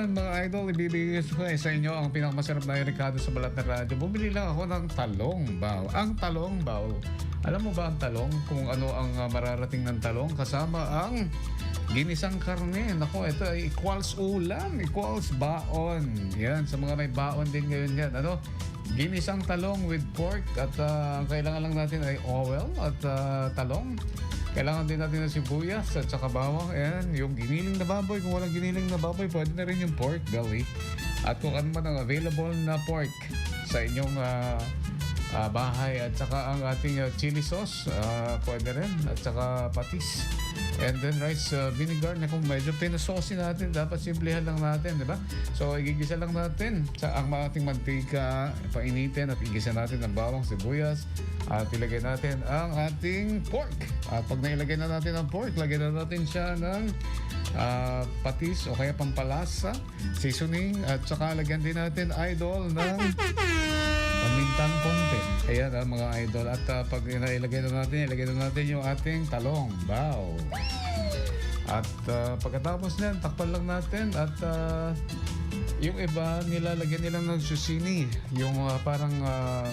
Mga idol, ibibigay ko sa inyo ang pinakamasarap na Ricardo sa balat na radyo. Bumili lang ako ng talong baw. Ang talong baw. Alam mo ba ang talong? Kung ano ang uh, mararating ng talong? Kasama ang ginisang karne. Nako, ito ay equals ulam, equals baon. Yan, sa mga may baon din ngayon yan. Ano? Ginisang talong with pork at uh, ang kailangan lang natin ay oil at uh, talong. Kailangan din natin ng sibuyas at saka bawang. Ayan, yung giniling na baboy. Kung walang giniling na baboy, pwede na rin yung pork belly. At kung ano man ang available na pork sa inyong ah, ah, bahay at saka ang ating ah, chili sauce, ah, pwede rin. At saka patis. And then rice ah, vinegar na kung medyo pinasauce natin, dapat simplihan lang natin, di ba? So, igigisa lang natin sa ang ating mantika, painitin at igisa natin ng bawang, sibuyas, at ilagay natin ang ating pork. At pag nailagay na natin ang pork, lagyan na natin siya ng ah, patis o kaya pampalasa, seasoning, at saka lagyan din natin idol ng pamintang konti. Ayan ang mga idol. At ah, pag nailagay na natin, ilagay na natin yung ating talong. Wow! At ah, pagkatapos niyan, takpan lang natin at ah, yung iba nilalagyan nila ng susini, yung ah, parang ah,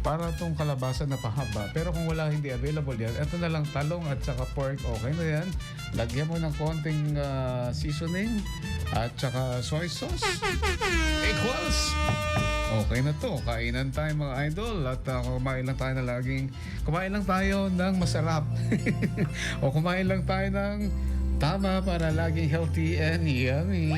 para tong kalabasa na pahaba. Pero kung wala hindi available yan, ito na lang talong at saka pork, okay na yan. Lagyan mo ng konting ah, seasoning at saka soy sauce. Equals! Okay na to. Kainan tayo mga idol at uh, kumain lang tayo na laging kumain lang tayo ng masarap. o kumain lang tayo ng tama para laging healthy and yummy.